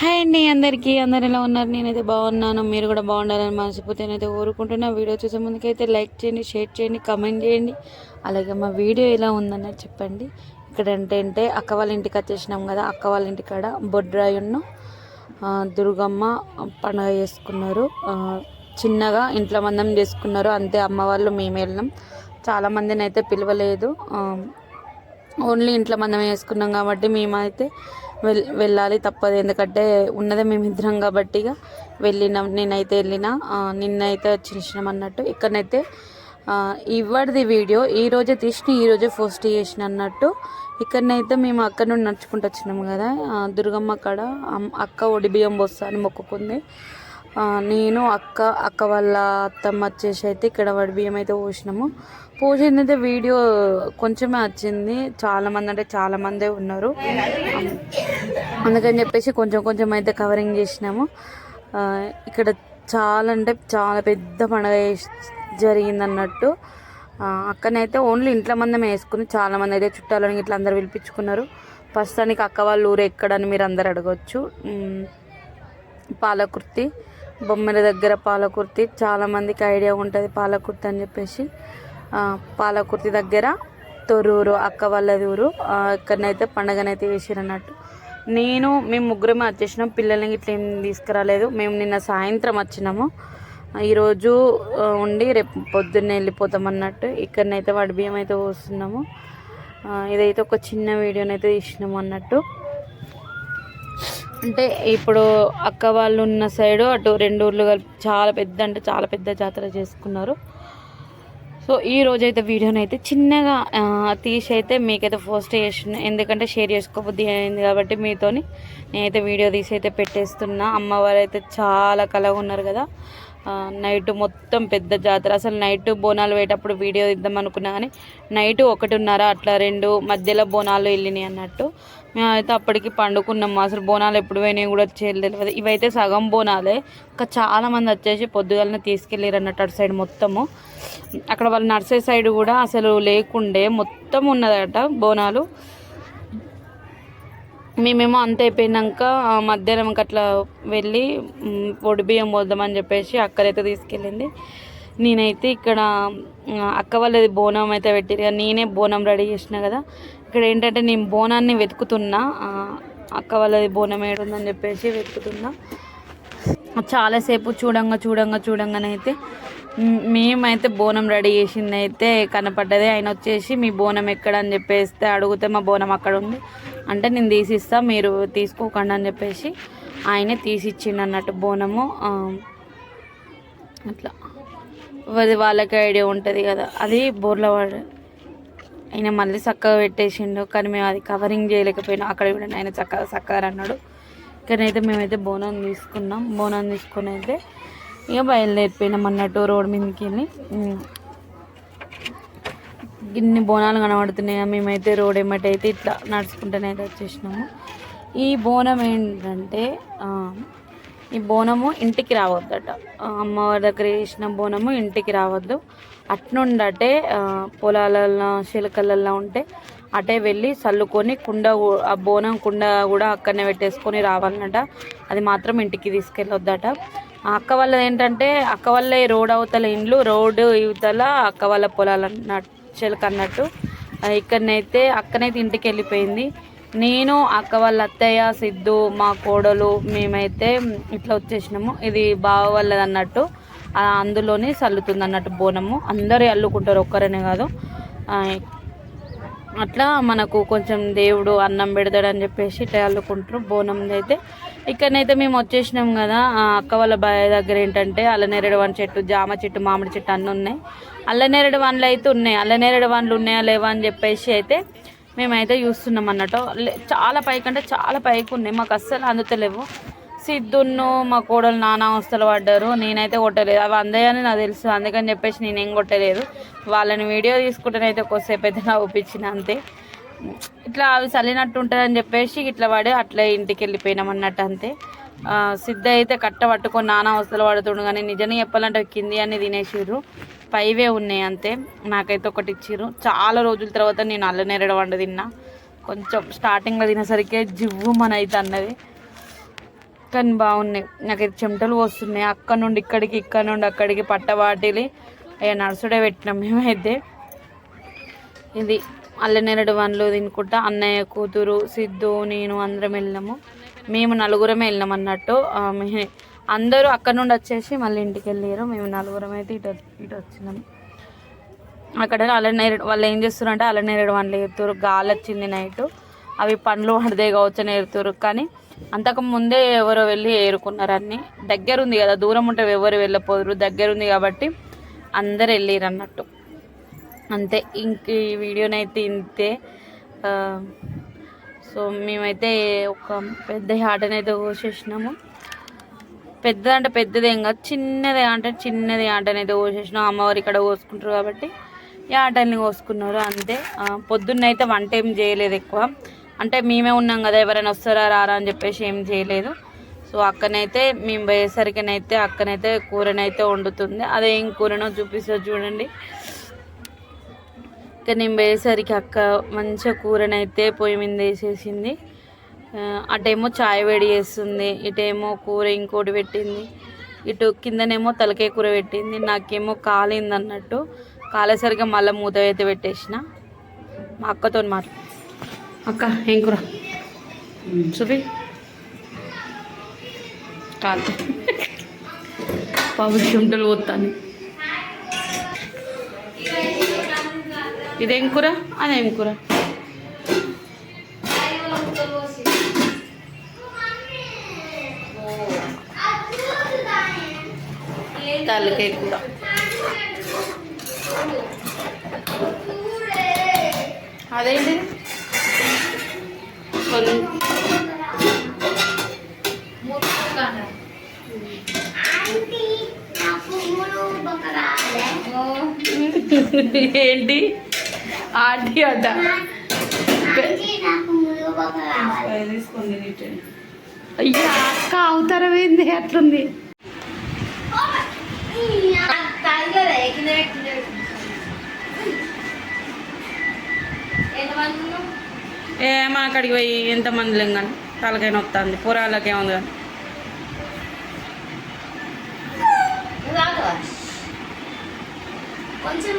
Hi అండి అందరికీ. అందరు ఎలా ఉన్నారు? నేనైతే బాగున్నాను. మీరు కూడా బాగుండాలని మనస్ఫూర్తి నేనైతే కోరుకుంటున్నా. వీడియో చూసే ముందుకైతే లైక్ చేయండి షేర్ చేయండి కమెంట్ చేయండి. అలాగే మా వీడియో ఎలా ఉందన్నది చెప్పండి. ఇక్కడ ఏంటంటే అక్క వాళ్ళ ఇంటికి వచ్చేసినాం కదా. అక్క వాళ్ళ ఇంటికాడ బొడ్రాయున్న దుర్గమ్మ పండుగ చేసుకున్నారు. చిన్నగా ఇంట్లో మందం చేసుకున్నారు. అంతే అమ్మ వాళ్ళు మేము వెళ్ళినాం. చాలామందిని అయితే పిలవలేదు. ఓన్లీ ఇంట్లో మందమే వేసుకున్నాం కాబట్టి మేమైతే వెల్ వెళ్ళాలి తప్పదు. ఎందుకంటే ఉన్నదే మేము ఇద్దరం కాబట్టి ఇక వెళ్ళినాం. నేనైతే వెళ్ళిన నిన్నైతే వచ్చేసినాం అన్నట్టు. ఇక్కడనైతే ఇవ్వడిది వీడియో. ఈ రోజే తీసిన ఈ రోజే పోస్ట్ చేసిన అన్నట్టు. ఇక్కడనైతే మేము అక్కడ నుండి నడుచుకుంటూ వచ్చినాం కదా. దుర్గమ్మ కాడ అక్క ఒడి బియ్యం పోస్తా అని మొక్కుకుంది. నేను అక్క అక్క వాళ్ళ అత్తమ్మ వచ్చేసి అయితే ఇక్కడ వడి బియ్యం అయితే పోసినాము. పోసింది అయితే వీడియో కొంచెమే వచ్చింది. చాలామంది అంటే చాలామందే ఉన్నారు. అందుకని చెప్పేసి కొంచెం కొంచెం అయితే కవరింగ్ చేసినాము. ఇక్కడ చాలా అంటే చాలా పెద్ద పండుగ జరిగింది అన్నట్టు అక్కనైతే ఓన్లీ ఇంట్లో మందమే వేసుకుని చాలామంది అయితే చుట్టాలని ఇట్లా అందరు పిలిపించుకున్నారు. ప్రస్తుతానికి అక్క వాళ్ళ ఊరు ఎక్కడని మీరు అందరు అడగచ్చు. పాలకుర్తి. బొమ్మల దగ్గర పాలకుర్తి. చాలామందికి ఐడియా ఉంటుంది పాలకుర్తి అని చెప్పేసి. పాలకుర్తి దగ్గర తొర్రూరు అక్క వాళ్ళది ఊరు. ఇక్కడనైతే పండగనైతే వేసారు అన్నట్టు నేను మేము ముగ్గురమే వచ్చేసినాం. పిల్లల్ని ఇట్లా ఏం తీసుకురాలేదు. మేము నిన్న సాయంత్రం వచ్చినాము. ఈరోజు ఉండి రేపు పొద్దున్నే వెళ్ళిపోతాం అన్నట్టు ఇక్కడనైతే వాడి బియ్యం అయితే పోస్తున్నాము. ఇదైతే ఒక చిన్న వీడియోనైతే తీసినాము అన్నట్టు అంటే ఇప్పుడు అక్క వాళ్ళు ఉన్న సైడు అటు రెండు ఊర్లు కలిపి చాలా పెద్ద అంటే చాలా పెద్ద జాతర చేసుకున్నారు. సో ఈ రోజు అయితే వీడియోని అయితే చిన్నగా తీసి అయితే మీకైతే పోస్ట్ చేసిన ఎందుకంటే షేర్ చేసుకోబుద్ది అయింది కాబట్టి మీతోని నేనైతే వీడియో తీసి అయితే పెట్టేస్తున్నా. అమ్మవారు అయితే చాలా కలగా ఉన్నారు కదా. నైట్ మొత్తం పెద్ద జాతర. అసలు నైట్ బోనాలు వేటప్పుడు వీడియో ఇద్దాం అనుకున్నా కానీ నైట్ ఒకటిన్నర అట్లా రెండు మధ్యలో బోనాలు వెళ్ళినాయి అన్నట్టు. మేమైతే అప్పటికి పండుకున్నాము. అసలు బోనాలు ఎప్పుడు పోయినాయి కూడా చేయలేదు. తెలియదు. ఇవైతే సగం బోనాలే. ఇంకా చాలామంది వచ్చేసి పొద్దుగాలనే తీసుకెళ్ళారు అన్నట్టు అటు సైడ్ మొత్తము. అక్కడ వాళ్ళు నర్సరీ సైడ్ కూడా అసలు లేకుండే మొత్తం ఉన్నదట బోనాలు. మేమేమో అంత అయిపోయినాక మధ్యాహ్నం అట్లా వెళ్ళి పొడి బియ్యం పోద్దామని చెప్పేసి అక్కడైతే తీసుకెళ్ళింది. నేనైతే ఇక్కడ అక్క వాళ్ళది బోనం అయితే పెట్టారు. కదా నేనే బోనం రెడీ చేసిన కదా. ఇక్కడ ఏంటంటే నేను బోనాన్ని వెతుకుతున్నా. అక్క వాళ్ళది బోనం ఏడుందని చెప్పేసి వెతుకుతున్నా. చాలాసేపు చూడంగా చూడంగా చూడంగానైతే మేమైతే బోనం రెడీ చేసింది అయితే కనపడ్డది. ఆయన వచ్చేసి మీ బోనం ఎక్కడ? అని చెప్పేస్తే అడిగితే మా బోనం అక్కడ ఉంది. అంటే నేను తీసిస్తా మీరు తీసుకోకండి అని చెప్పేసి ఆయనే తీసిచ్చిండు అన్నట్టు బోనము. అట్లా. అది వాళ్ళకి ఐడియా ఉంటుంది కదా. అది బోర్లవాడు ఆయన మళ్ళీ చక్కగా పెట్టేసిండు కానీ మేము అది కవరింగ్ చేయలేకపోయినా అక్కడ కూడా ఆయన చక్కగా చక్కగా అన్నాడు. ఇక్కడైతే మేమైతే బోనం తీసుకున్నాం. బోనం తీసుకుని అయితే ఇక బయలుదేరిపోయినాం అన్నట్టు రోడ్ మీదకి వెళ్ళి. ఇన్ని బోనాలు కనబడుతున్నాయి. మేమైతే రోడ్ ఏమటైతే ఇట్లా నడుచుకుంటూనే అయితే వచ్చేసినాము. ఈ బోనం ఏంటంటే ఈ బోనము ఇంటికి రావద్దట. అమ్మవారి దగ్గర వేసిన బోనము ఇంటికి రావద్దు. అట్నుండటే పొలాలలో చిలకలలో ఉంటే అటే వెళ్ళి చల్లుకొని కుండ ఆ బోనం కుండ కూడా అక్కడనే పెట్టేసుకొని రావాలన్నట. అది మాత్రం ఇంటికి తీసుకెళ్ళొద్దట. అక్క వాళ్ళది ఏంటంటే అక్క వాళ్ళ రోడ్ అవతల ఇండ్లు రోడ్డు ఇవతల అక్క వాళ్ళ పొలాలు అన్నట్టు వచ్చేళ్ళకి అన్నట్టు. ఇక్కడనైతే అక్కనైతే ఇంటికి వెళ్ళిపోయింది నేను అక్క వాళ్ళ అత్తయ్య సిద్ధు మా కోడలు మేమైతే ఇట్లా వచ్చేసినాము. ఇది బావ వాళ్ళది అన్నట్టు. అందులోనే చల్లుతుంది అన్నట్టు బోనము. అందరూ అల్లుకుంటారు ఒక్కరనే కాదు. అట్లా మనకు కొంచెం దేవుడు అన్నం పెడతాడని చెప్పేసి ఇట్లా అల్లుకుంటారు. బోనం అయితే ఇక్కడనైతే మేము వచ్చేసినాం కదా. అక్క వాళ్ళ బాయ్ దగ్గర ఏంటంటే అల్లనేరడు వన్ చెట్టు జామ చెట్టు మామిడి చెట్టు అన్నీ ఉన్నాయి. అల్లనేరడు వన్లు అయితే ఉన్నాయి. అల్లనేరడు వన్లు ఉన్నాయా లేవా అని చెప్పేసి అయితే మేమైతే చూస్తున్నాం అన్నట్టు. లే- చాలా పైకి అంటే చాలా పైకి ఉన్నాయి. మాకు అస్సలు అందుతలేవు. సిద్ధున్ను మా కోడలు నానా అవస్థలు పడ్డారు. నేనైతే కొట్టలేదు. అవి అందాయని నాకు తెలుసు. అందుకని చెప్పేసి నేనేం కొట్టలేదు. వాళ్ళని వీడియో తీసుకుంటేనైతే కొద్దిసేపు అయితే నా ఒప్పించిన అంతే. ఇట్లా అవి చల్లినట్టు ఉంటుందని చెప్పేసి ఇట్లా పడి అట్లా ఇంటికి వెళ్ళిపోయినాం అన్నట్టు అంతే. సిద్ధ అయితే కట్ట పట్టుకొని నానా అవస్థలు పడుతుండు కానీ నిజంగా చెప్పాలంటే కింది అని తినేసిర్రు. పైవే ఉన్నాయి అంతే. నాకైతే ఒకటి ఇచ్చిర్రు. చాలా రోజుల తర్వాత నేను అల్లనేరడ వండు తిన్నా. కొంచెం స్టార్టింగ్లో తినేసరికి జివ్వు మన అయితే అన్నది. కానీ బాగున్నాయి. నాకైతే చెమటలు వస్తున్నాయి. అక్కడ నుండి ఇక్కడికి ఇక్కడ నుండి అక్కడికి పట్టవాటిలి అయ్యా నడుచుడే పెట్టినాం మేమైతే. ఇది అల్లనేరడు వన్లు తినుకుంటా అన్నయ్య కూతురు సిద్ధు నేను అందరం వెళ్ళినాము. మేము నలుగురమే వెళ్ళినాం అన్నట్టు. అందరూ అక్కడ నుండి వచ్చేసి మళ్ళీ ఇంటికి వెళ్ళారు మేము నలుగురం అయితే ఇటు ఇటు వచ్చినాం. అక్కడ అల్లనేరడు వాళ్ళు ఏం చేస్తారు అంటే అల్లనేరడు వన్లు ఎత్తురు గాలి వచ్చింది నైట్. అవి పండ్లు పడితే కావచ్చు నేరుతురు కానీ అంతకు ముందే ఎవరో వెళ్ళి ఏరుకున్నారు అన్ని. దగ్గర ఉంది కదా దూరం ఉంటే ఎవరు వెళ్ళపోదురు. దగ్గర ఉంది కాబట్టి అందరు వెళ్ళారు అన్నట్టు. అంతే. ఇంక ఈ వీడియోనైతే ఇంతే. సో మేమైతే ఒక పెద్ద ఆటనైతే కోసేసినాము. పెద్ద అంటే పెద్దది కాదు. చిన్నది అంటే చిన్నది ఆటనైతే కోసేసినాం. అమ్మవారు ఇక్కడ కోసుకుంటారు కాబట్టి ఈ ఆటల్ని కోసుకున్నారు అంతే. పొద్దున్నైతే వంట ఏం చేయలేదు ఎక్కువ. అంటే మేమే ఉన్నాం కదా ఎవరైనా వస్తారా రారా అని చెప్పేసి ఏం చేయలేదు. సో అక్కనైతే మేము పోయేసరికినైతే అక్కనైతే కూరనైతే వండుతుంది. అదే ఏం కూరనో చూపిస్తుంది చూడండి. ఇక నేను పోయేసరికి అక్క మంచిగా కూరనైతే పొయ్యి మీద వేసేసింది. అటేమో చాయ్ వేడి చేస్తుంది ఇటేమో కూర ఇంకోటి పెట్టింది. ఇటు కిందనేమో తలకాయ కూర పెట్టింది నాకేమో కాలింది అన్నట్టు. కాలేసరిగా మళ్ళీ మూత అయితే పెట్టేసిన. మా అక్కతో మాట్లా అక్క ఏం కూర? చూపి కాలు పాప చెమటలు పోతాను ఇదేం కూర? అదేం కూర? తలకాయ కూర. అదేంటి? ఏంటి? ఆంటీ అట. తీసుకుంది అయ్యా అక్క అవతారం ఏంది? అట్లుంది. ఏ మన అక్కడికి పోయి ఎంతమంది లేం కానీ తలకైనా వస్తుంది పురాలకే ఉంది కానీ కొంచెం